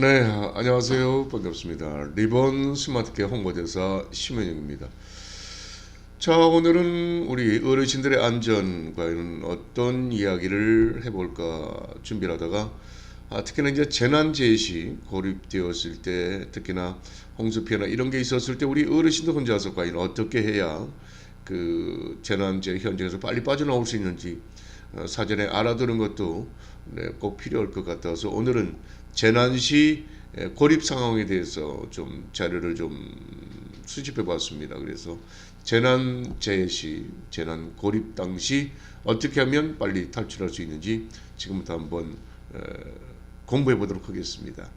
네, 아, 안녕하세요. 반갑습니다. 리본 스마트케어 홍보대사 심현영입니다. 자, 오늘은 우리 어르신들의 안전 과연 어떤 이야기를 해볼까 준비를 하다가 아, 특히나 이제 재난재해 시 고립되었을 때 특히나 홍수 피해나 이런 게 있었을 때 우리 어르신들 혼자서 과연 어떻게 해야 그 재난재해 현장에서 빨리 빠져나올 수 있는지 어, 사전에 알아두는 것도 네, 꼭 필요할 것 같아서 오늘은 재난 시 에, 고립 상황에 대해서 좀 자료를 좀 수집해 봤습니다. 그래서 재난 재해 시, 재난 고립 당시 어떻게 하면 빨리 탈출할 수 있는지 지금부터 한번 에, 공부해 보도록 하겠습니다.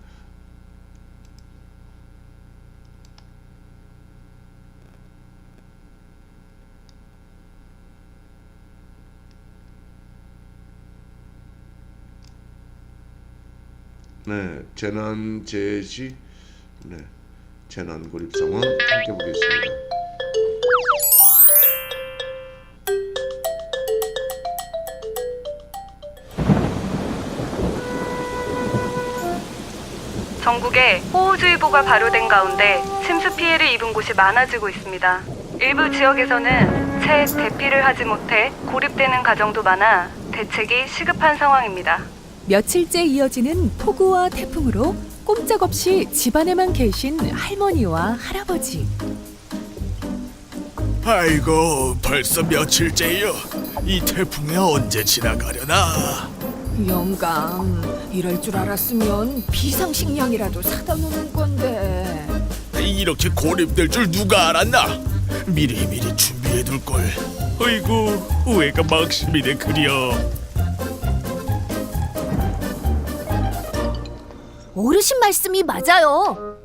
네, 재난 재해 시, 네, 재난 고립 상황 함께 보겠습니다. 전국에 호우주의보가 발효된 가운데 침수 피해를 입은 곳이 많아지고 있습니다. 일부 지역에서는 채 대피를 하지 못해 고립되는 가정도 많아 대책이 시급한 상황입니다. 며칠째 이어지는 폭우와 태풍으로 꼼짝없이 집안에만 계신 할머니와 할아버지. 아이고 벌써 며칠째요. 이 태풍이 언제 지나가려나? 영감, 이럴 줄 알았으면 비상식량이라도 사다 놓는 건데. 이렇게 고립될 줄 누가 알았나? 미리 미리 준비해둘 걸. 아이고 후회가 막심이네 그려. 어르신 말씀이 맞아요.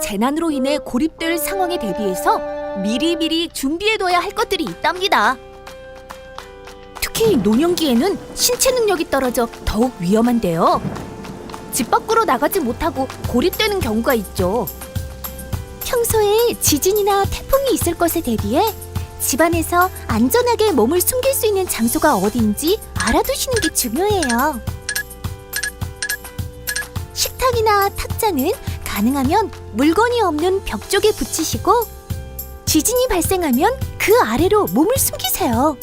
재난으로 인해 고립될 상황에 대비해서 미리미리 준비해둬야 할 것들이 있답니다. 특히 노년기에는 신체 능력이 떨어져 더욱 위험한데요. 집 밖으로 나가지 못하고 고립되는 경우가 있죠. 평소에 지진이나 태풍이 있을 것에 대비해 집안에서 안전하게 몸을 숨길 수 있는 장소가 어디인지 알아두시는 게 중요해요. 식탁이나 탁자는 가능하면 물건이 없는 벽 쪽에 붙이시고 지진이 발생하면 그 아래로 몸을 숨기세요.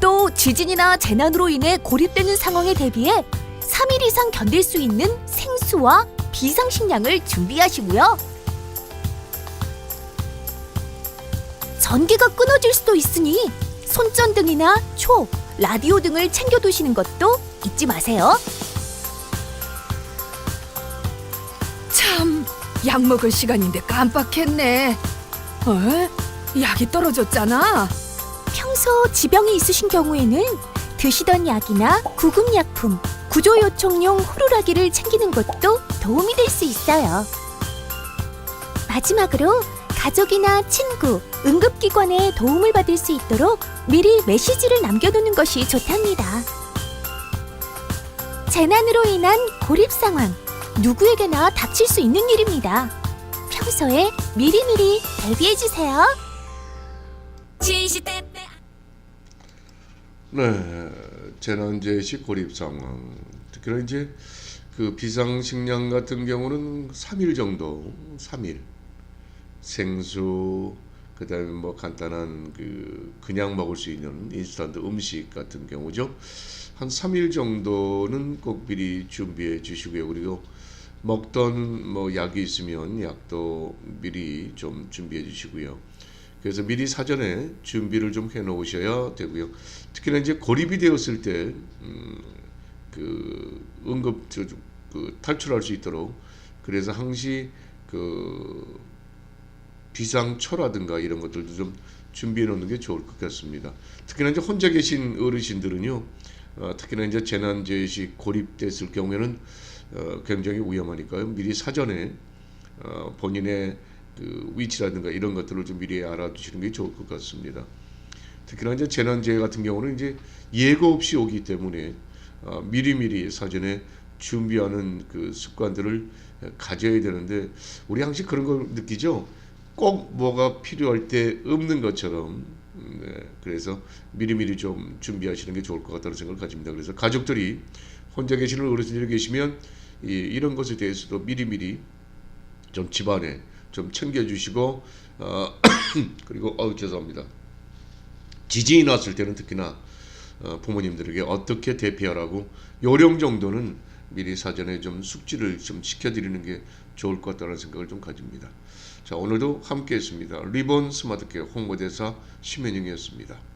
또 지진이나 재난으로 인해 고립되는 상황에 대비해 3일 이상 견딜 수 있는 생수와 비상식량을 준비하시고요. 전기가 끊어질 수도 있으니 손전등이나 초, 라디오 등을 챙겨 두시는 것도 잊지 마세요. 참, 약 먹을 시간인데 깜빡했네. 어? 약이 떨어졌잖아. 평소 지병이 있으신 경우에는 드시던 약이나 구급약품, 구조 요청용 호루라기를 챙기는 것도 도움이 될 수 있어요. 마지막으로 가족이나 친구, 응급기관의 도움을 받을 수 있도록 미리 메시지를 남겨두는 것이 좋답니다. 재난으로 인한 고립 상황, 누구에게나 닥칠 수 있는 일입니다. 평소에 미리미리 대비해주세요. 네, 재난재해 시 고립 상황. 특히나 이제 그 비상식량 같은 경우는 3일 정도, 3일. 생수, 그다음에 뭐 간단한 그 그냥 먹을 수 있는 인스턴트 음식 같은 경우죠. 한 3일 정도는 꼭 미리 준비해 주시고요. 그리고 먹던 뭐 약이 있으면 약도 미리 좀 준비해 주시고요. 그래서 미리 사전에 준비를 좀 해 놓으셔야 되고요. 특히나 이제 고립이 되었을 때, 음, 그 응급 저, 그 탈출할 수 있도록 그래서 항시 그 비상초라든가 이런 것들도 좀 준비해 놓는 게 좋을 것 같습니다. 특히나 이제 혼자 계신 어르신들은요, 어, 특히나 이제 재난재해 시 고립됐을 경우에는 어, 굉장히 위험하니까요. 미리 사전에 어, 본인의 그 위치라든가 이런 것들을 좀 미리 알아두시는 게 좋을 것 같습니다. 특히나 이제 재난재해 같은 경우는 이제 예고 없이 오기 때문에 어, 미리미리 사전에 준비하는 그 습관들을 가져야 되는데 우리 항상 그런 걸 느끼죠. 꼭 뭐가 필요할 때 없는 것처럼 음, 네, 그래서 미리미리 좀 준비하시는 게 좋을 것 같다는 생각을 가집니다. 그래서 가족들이 혼자 계시는 어르신들이 계시면 이, 이런 것에 대해서도 미리미리 좀 집안에 좀 챙겨주시고 어, 그리고 어 죄송합니다. 지진이 났을 때는 특히나 어, 부모님들에게 어떻게 대피하라고 요령 정도는 미리 사전에 좀 숙지를 좀 시켜드리는 게 좋을 것 같다는 생각을 좀 가집니다. 자 오늘도 함께했습니다. 리본 스마트케어 홍보대사 심현영이었습니다.